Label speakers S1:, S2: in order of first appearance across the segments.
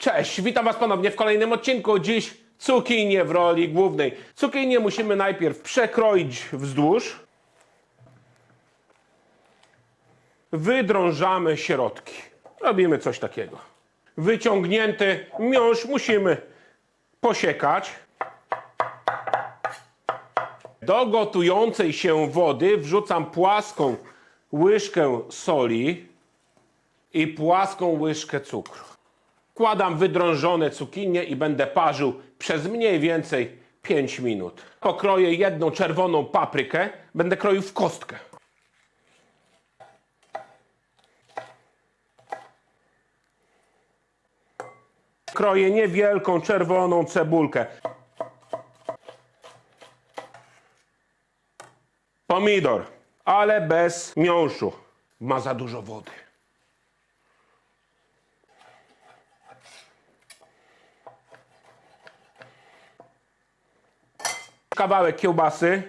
S1: Cześć, witam Was ponownie w kolejnym odcinku. Dziś cukinie w roli głównej. Cukinie musimy najpierw przekroić wzdłuż. Wydrążamy środki. Robimy coś takiego. Wyciągnięty miąższ musimy posiekać. Do gotującej się wody wrzucam płaską łyżkę soli i płaską łyżkę cukru. Kładam wydrążone cukinie i będę parzył przez mniej więcej 5 minut. Pokroję jedną czerwoną paprykę, będę kroił w kostkę. Kroję niewielką czerwoną cebulkę. Pomidor, ale bez miąższu. Ma za dużo wody. Kawałek kiełbasy.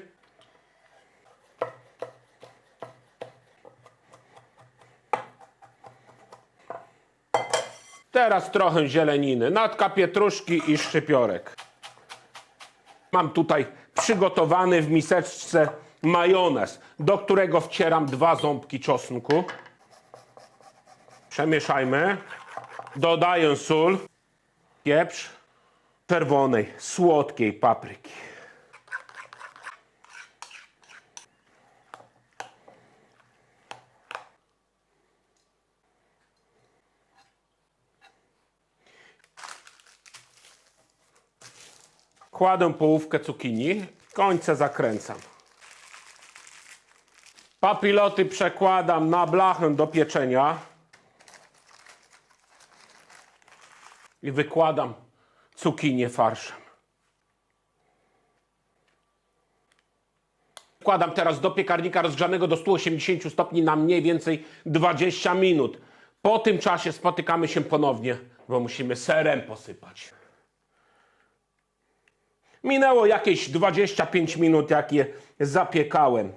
S1: Teraz trochę zieleniny, natka pietruszki i szczypiorek. Mam tutaj przygotowany w miseczce majonez, do którego wcieram dwa ząbki czosnku. Przemieszajmy. Dodaję sól, pieprz, czerwonej, słodkiej papryki. Kładę połówkę cukinii, końce zakręcam. Papiloty przekładam na blachę do pieczenia i wykładam cukinię farszem. Wkładam teraz do piekarnika rozgrzanego do 180 stopni na mniej więcej 20 minut. Po tym czasie spotykamy się ponownie, bo musimy serem posypać. Minęło jakieś 25 minut, jak je zapiekałem.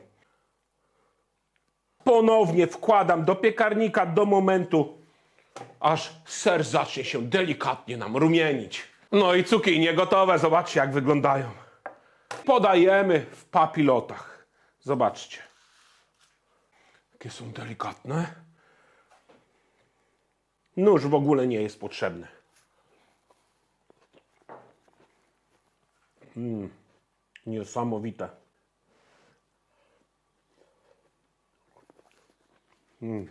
S1: Ponownie wkładam do piekarnika do momentu, aż ser zacznie się delikatnie nam rumienić. No i cukinie gotowe, zobaczcie jak wyglądają. Podajemy w papilotach. Zobaczcie. Jakie są delikatne. Nóż w ogóle nie jest potrzebny. Niesamowite. Mm.